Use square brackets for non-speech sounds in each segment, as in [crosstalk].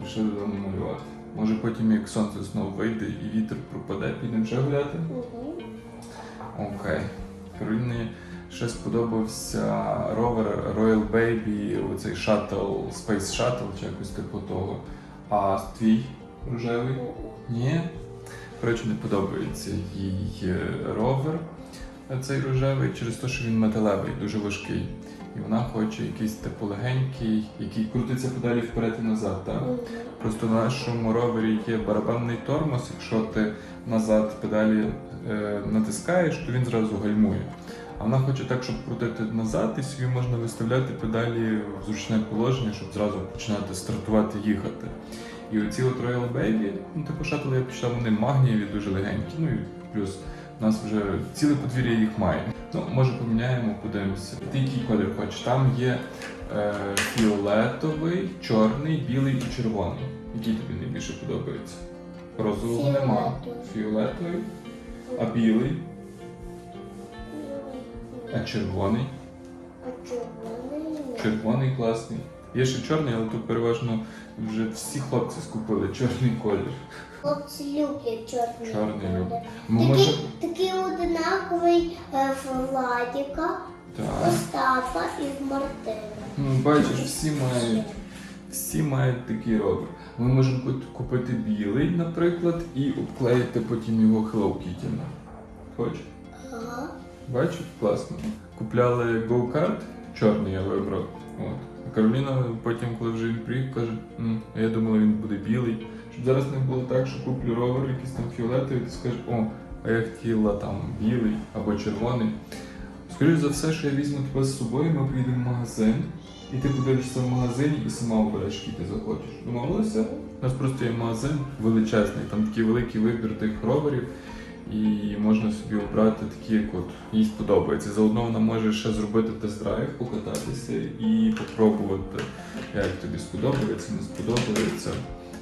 Прийшли додому малювати. Може потім, як сонце знову вийде і вітер пропаде, підемо вже гуляти? Угу. Окей. Кароліні ще сподобався ровер Royal Baby, оцей шаттл, Space Shuttle чи якось типу того. А твій рожевий? Ні. Коротше, не подобається їй е, ровер цей рожевий через те, що він металевий, дуже важкий. І вона хоче якийсь типу легенький, який крутиться педалі вперед і назад, так? Просто на нашому ровері є барабанний тормоз. Якщо ти назад педалі е, натискаєш, то він зразу гальмує. А вона хоче так, щоб крутити назад, і собі можна виставляти педалі в зручне положення, щоб зразу починати стартувати їхати. І оці от Royal Baby, ну типу шатли я почитав, вони магнієві, дуже легенькі. Ну і плюс у нас вже ціле подвір'я їх має. Ну, може поміняємо, подивимося. Ти який колір хочеш? Там є е, фіолетовий, чорний, білий і червоний. Який тобі найбільше подобається? Розового нема. Фіолетовий. Фіолетовий, а білий, а червоний. А червоний? Червоний класний. Є ще чорний, але тут переважно вже всі хлопці скупили чорний колір. Хлопці люблять чорний. Чорний колір. люблять. Ми може. Такий, такий одинаковий е, в Владіка, Так. Остапа і в Мартина. Ну, бачиш, всі мають. Всі мають такий ровер. Ми можемо кут- купити білий, наприклад, і обклеїти потім його Hello Kitty. Хочеш? Ага. Бачиш, класно. Купляли go-kart, чорний я вибрав. От. Кароліна потім, коли вже він приїхав, каже, «М, а я думала, він буде білий. Щоб зараз не було так, що куплю ровер, якийсь там фіолетовий, ти скажеш, о, а я хотіла там білий або червоний. Скоріше за все, що я візьму тебе з собою, ми поїдемо в магазин, і ти подивишся в магазині і сама обереш, який ти захочеш. Домовилися? У нас просто є магазин величезний, там такий великий вибір тих роверів. І можна собі обрати такі, як от їй сподобається. Заодно вона може ще зробити тест-драйв, покататися і попробувати, як тобі сподобається, не сподобається.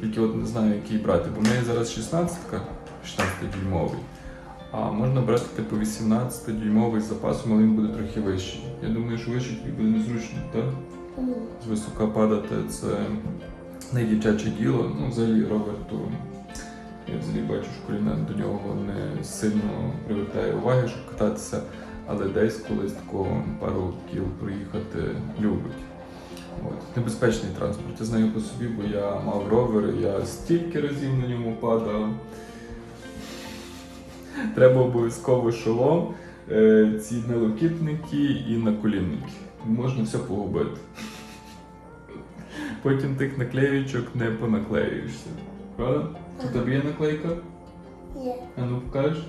Тільки от не знаю, який брати, бо в неї зараз 16-ка, 16-дюймовий. А можна брати типу 18-дюймовий з запасом, але він буде трохи вищий. Я думаю, що вищий тобі буде незручно, так? З висока падати це не дівчаче діло. Ну, взагалі ровер, то я взагалі бачу, що Коліна до нього не сильно привертає уваги, щоб кататися, але десь колись такого пару кіл проїхати любить. От. Небезпечний транспорт. Я знаю по собі, бо я мав ровер, я стільки разів на ньому падав. Треба обов'язково шолом, е, ці налокітники і наколінники. Можна все погубити. Потім тих наклеючок не понаклеюєшся. Правда? У тебе є наклейка? Є. А ну покажеш?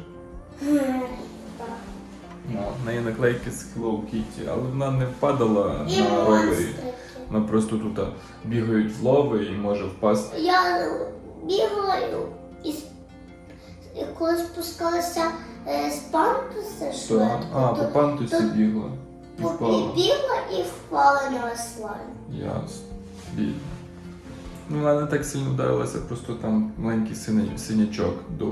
Ну, в неї наклейки з Hello Kitty, але вона не впадала І на ровері. монстрики. Вона просто тут а, бігають в лови і може впасти. Я бігала і, с- і коли спускалася е, з Що? швидко, А, по то пантусі то- бігла. І по- впала. бігла і впала на асфальт. Ясно. Бідно. Ну, вона не так сильно вдарилася, просто там маленький синя- синячок до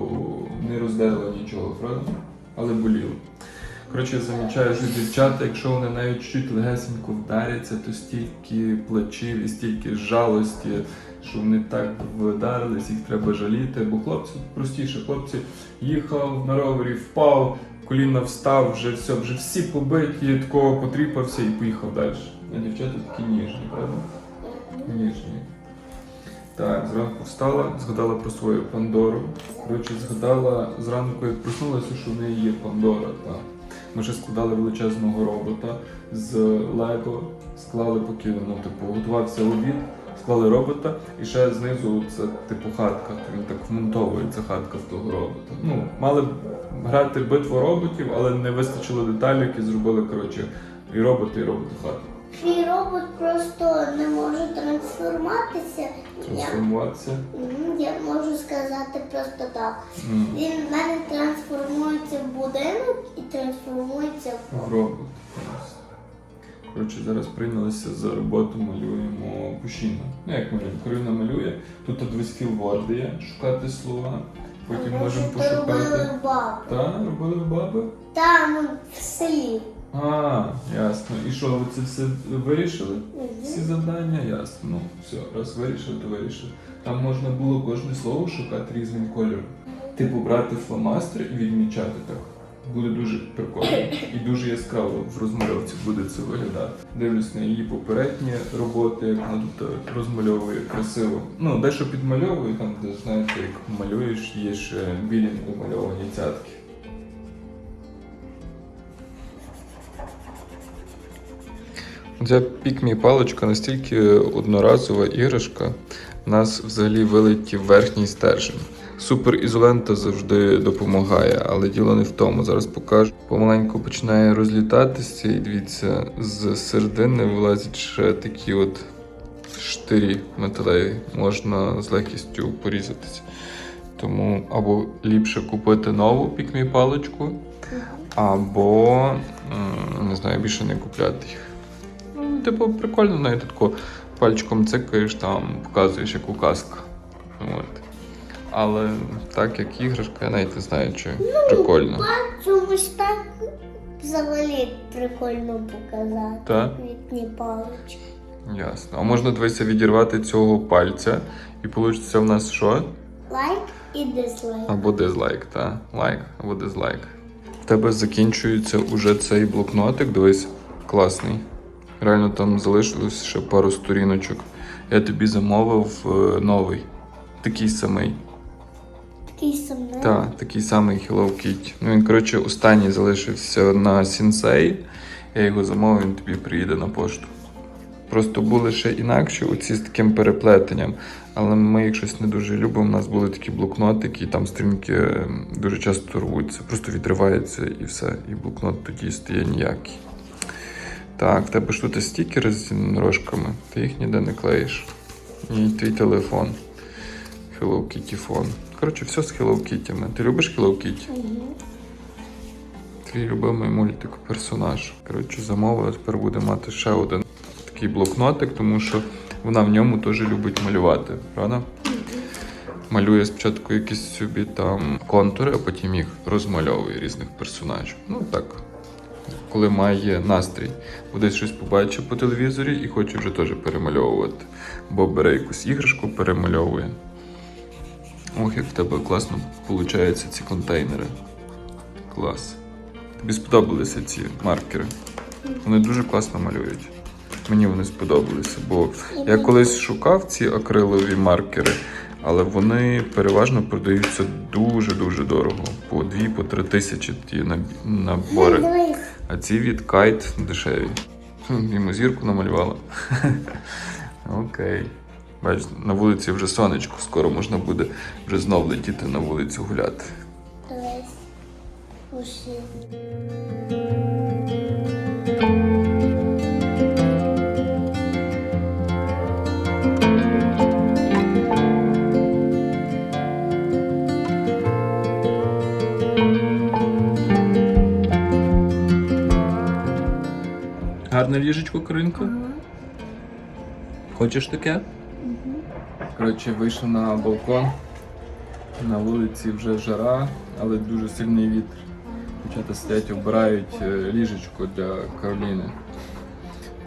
не роздерла нічого, правда? Але боліло. Коротше, я замічаю, що дівчата, якщо вони навіть чуть легесенько вдаряться, то стільки плачів і стільки жалості, що вони так вдарились, їх треба жаліти. Бо хлопці простіше, хлопці їхав на ровері, впав, коліна встав, вже все, вже всі побиті, такого потріпався і поїхав далі. А дівчата такі ніжні, правда? Ніжні. Так, зранку встала, згадала про свою Пандору. Коротше, згадала зранку, як проснулася, що в неї є Пандора. Так. Ми ще складали величезного робота з Лего, склали поки ну, типу, готувався обід, склали робота, і ще знизу це типу хатка. Він так вмонтовується хатка в того робота. Ну, мали грати битву роботів, але не вистачило деталей, і зробили коротше, і роботи, і роботи хату. Мій робот просто не може трансформуватися. Я, Трансформуватися. Я можу сказати просто так. М. Він в мене трансформується в будинок і трансформується в Робот. Коротше, зараз прийнялися за роботу, малюємо пушіна. Ну як малюємо? Карина малює. Тут от весь філворди є, шукати слова. Потім Може, можемо то робили пошукати. баби. Та, робили баби? Та, ну в селі. А, ясно. І що, ви це все вирішили? Всі завдання, ясно. Ну, все, раз вирішив, то вирішив. Там можна було кожне слово шукати різним кольором. Типу брати фломастер і відмічати так. Буде дуже прикольно і дуже яскраво в розмальовці буде це виглядати. Дивлюсь на її попередні роботи, як вона тут е, розмальовує красиво. Ну, дещо підмальовує, там, де знаєте, як малюєш, є ще білі недомальовані цятки. Ця пікмі паличка настільки одноразова іграшка, у нас взагалі вилетів верхній стержень. Суперізолента завжди допомагає, але діло не в тому. Зараз покажу. Помаленьку починає розлітатися, і дивіться, з середини вилазять ще такі от штирі металеві. Можна з легкістю порізатися. Тому або ліпше купити нову пікмі паличку, або не знаю, більше не купляти їх. Ну, типу, прикольно, навіть тако пальчиком цикаєш, там показуєш як указка. От. Але так як іграшка, я навіть не знаю, чи прикольно. Чомусь так взагалі прикольно показати. Так? Квітні палички. Ясно. А можна дивися відірвати цього пальця, і вийде в нас що? Лайк і дизлайк. Або дизлайк, та лайк або дизлайк. В тебе закінчується уже цей блокнотик, дивись, класний. Реально там залишилось ще пару сторіночок. Я тобі замовив е, новий, такий самий. Такий самий. Так, такий самий Hello Kitty. Ну він, коротше, останній залишився на Сінсей. Я його замовив, він тобі приїде на пошту. Просто були ще інакші, оці з таким переплетенням. Але ми їх щось не дуже любимо. У нас були такі блокнотики, і там стрінки ем, дуже часто рвуться, просто відривається і все. І блокнот тоді стає ніякий. Так, тебе ж тут стікери з ножками, ти їх ніде не клеїш. І твій телефон. Hello Kitty фон. Коротше, все з Hello Kitty. Ти любиш Hello Kitty? Мгм. Твій любимий мультик, персонаж. Коротше, замовила, тепер буде мати ще один такий блокнотик, тому що вона в ньому теж любить малювати, правда? Малює спочатку якісь собі там контури, а потім їх розмальовує різних персонажів. Ну так. Коли має настрій, бо десь щось побачив по телевізорі і хоче вже теж перемальовувати. Бо бере якусь іграшку, перемальовує. Ох, як в тебе класно виходять ці контейнери. Клас. Тобі сподобалися ці маркери. Вони дуже класно малюють. Мені вони сподобалися, бо я колись шукав ці акрилові маркери, але вони переважно продаються дуже-дуже дорого. По 2-3 тисячі ті набори. А ці від кайт дешеві. Йому зірку намалювала. [laughs] Окей. Бач, на вулиці вже сонечко, скоро можна буде вже знов летіти на вулицю гуляти. Дивись. Гарне ліжечко, Каринко? Хочеш таке? Коротше, вийшов на балкон. На вулиці вже жара, але дуже сильний вітер. Дівчата сидять, обирають е, ліжечко для Кароліни.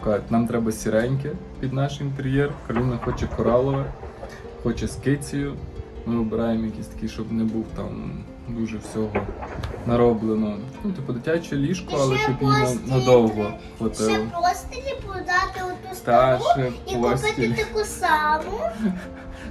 Кажуть, нам треба сіреньке під наш інтер'єр. Кароліна хоче коралове, хоче з кицею. Ми обираємо якийсь такий, щоб не був там дуже всього нароблено. Ну, типу дитяче ліжко, але щоб їй на- постіль. надовго Ще хватило. простилі продати оту Та стару ще і постіль. купити таку саму. [laughs]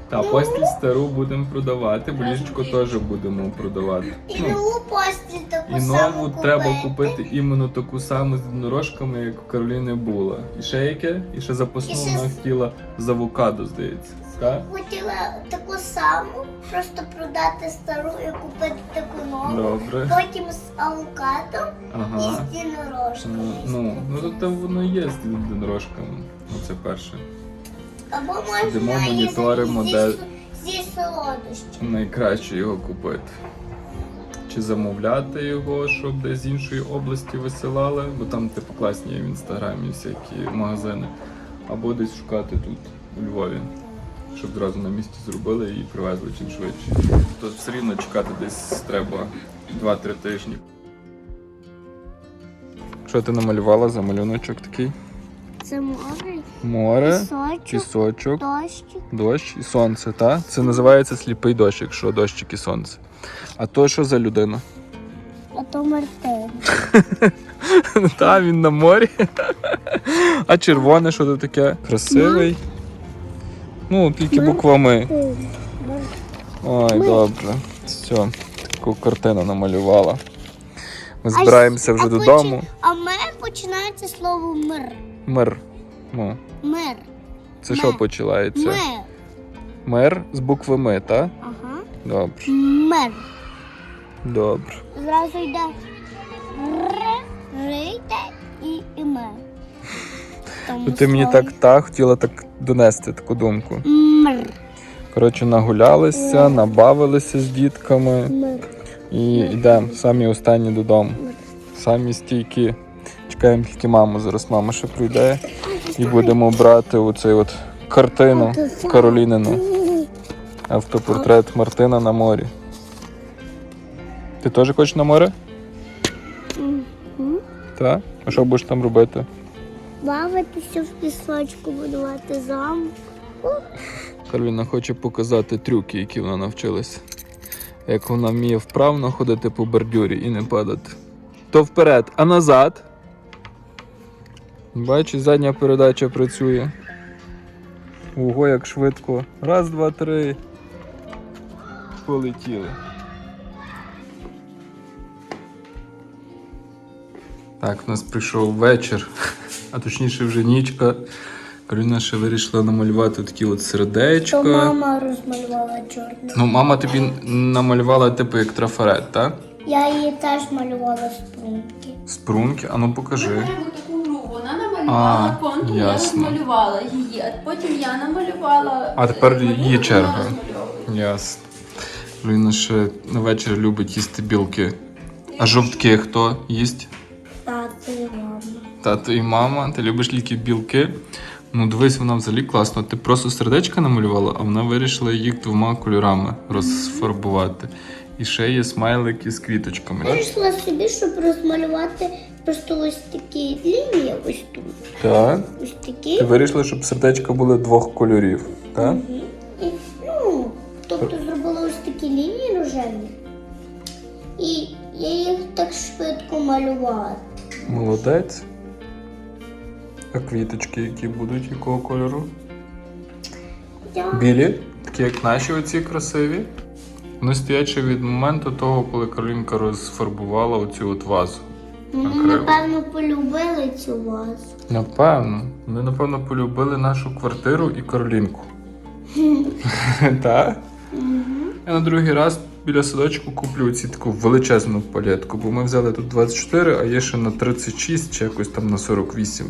Та постіль стару будемо продавати, бо ліжечко теж будемо продавати. І Ну, нову постіль таку і саму нову купити. треба купити іменно таку саму з єдинорожками, як у Кароліни була. І ще яке? І ще запасну вона хотіла з авокадо, здається. Так? Хотіла таку саму, просто продати стару і купити таку нову. Добре. Потім з авокадо Ага. і з єдинорожками. Ну, ну, ну то там воно є з єдинорожками. Оце перше. Або можна і моніторимо, зі, де- зі, солодощами. Найкраще його купити. Чи замовляти його, щоб десь з іншої області висилали, бо там типу класні є в інстаграмі всякі магазини, або десь шукати тут, у Львові, щоб одразу на місці зробили і привезли чим швидше. То все рівно чекати десь треба 2-3 тижні. Що ти намалювала за малюночок такий? Це море, Море, пісочок, пісочок, дощик. дощ і сонце, та? Це називається сліпий дощ, якщо дощик і сонце. А то що за людина? А то Мартин. [laughs] Та, він на морі. [laughs] А червоне, що це таке? Красивий. Ну, тільки буквами. Ой, добре. Все, таку картину намалювала. Ми збираємося вже додому. А ми починається слово мир. Мир. Ну, Мир. це що починається? Мир. Мир з букви Ми, так? Ага. Добре. Мир. Добре. Зразу йде р, р йде і, і ми. Тому Ну, Ти мені так та хотіла так донести таку думку. Мир. Коротше, нагулялися, набавилися з дітками Мир. і йдемо самі останні додому. Самі стійкі. Чекаємо тільки маму. Зараз мама ще прийде і будемо брати оцей от картину Каролінину. Автопортрет Мартина на морі. Ти теж хочеш на море? Так? А що будеш там робити? Бавитися в пісочку, будувати замок. Кароліна хоче показати трюки, які вона навчилася. Як вона вміє вправно ходити по бордюрі і не падати. То вперед, а назад. Бачиш, задня передача працює. Ого, як швидко. Раз, два, три. Полетіли. Так, у нас прийшов вечір, а точніше вже нічка. Кароліна ще вирішила намалювати такі от сердечка. То мама розмалювала чорне. Ну, мама тобі намалювала типу як трафарет, так? Я її теж малювала спрунки. Спрунки, а ну покажи. Вона намалювала А, контур, я ясно. розмалювала її, а потім я намалювала. А тепер е, малюнок, її черга. розмальовує. Ясно. Кароліна ще на вечір любить їсти білки. А жовтки хто їсть? Тато і мама. Тато і мама. Ти любиш тільки білки. Ну, дивись, вона взагалі класно. Ти просто сердечка намалювала, а вона вирішила їх двома кольорами розфарбувати. І ще є смайлики з квіточками. Вирішила собі, щоб розмалювати просто ось такі лінії, ось тут. Так. Ось такі. Ти вирішила, щоб сердечка були двох кольорів. Так? Мгм. І, ну, тобто зробила ось такі лінії рожеві. І я їх так швидко малювала. Молодець. А квіточки, які будуть, якого кольору? Білі, такі як наші оці красиві. Вони стоять ще від моменту того, коли Каролінка розфарбувала оцю от вазу. Вони, Окремо. напевно, полюбили цю вазу. Напевно. Вони, напевно, полюбили нашу квартиру і Каролінку. [laughs] Так? Я на другий раз біля садочку куплю ці таку величезну палетку, бо ми взяли тут 24, а є ще на 36 чи якось там на 48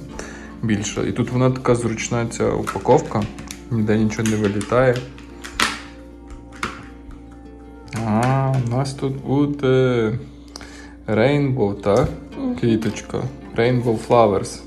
більше. І тут вона така зручна ця упаковка, ніде нічого не вилітає. А, у нас тут буде Rainbow, так? Квіточка. Rainbow Flowers.